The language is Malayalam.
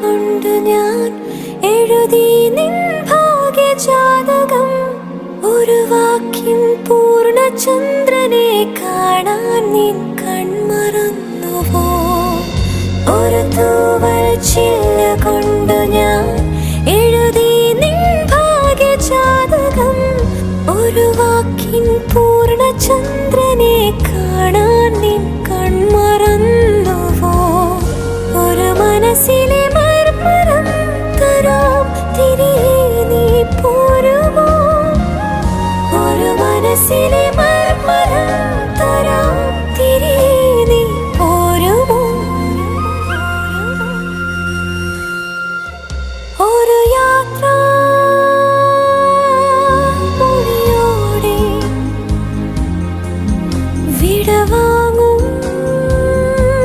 കൊണ്ട് ഞാൻ എഴുതി നിൻ ഭാഗ്യജാതകം. ഒരു വാക്യം പൂർണചന്ദ്രനെ കാണാൻ നിൻ കൺമറന്നുവോ? ഒരു തൂവൽ ചില്ല കൊണ്ട് ഞാൻ എഴുതി നിൻ ഭാഗ്യജാതകം. ഒരു വാക്കിൻ പൂർണചന്ദ്രനെ കാണാൻ നിൻ കൺമറന്നുവോ? ഒരു മനസ്സിലെ മനസ്സിലെ മർമ്മര തരാം തിരി നീ ഓരോ ഒരു യാത്ര മുടിയോടെ വിടവാങ്ങൂ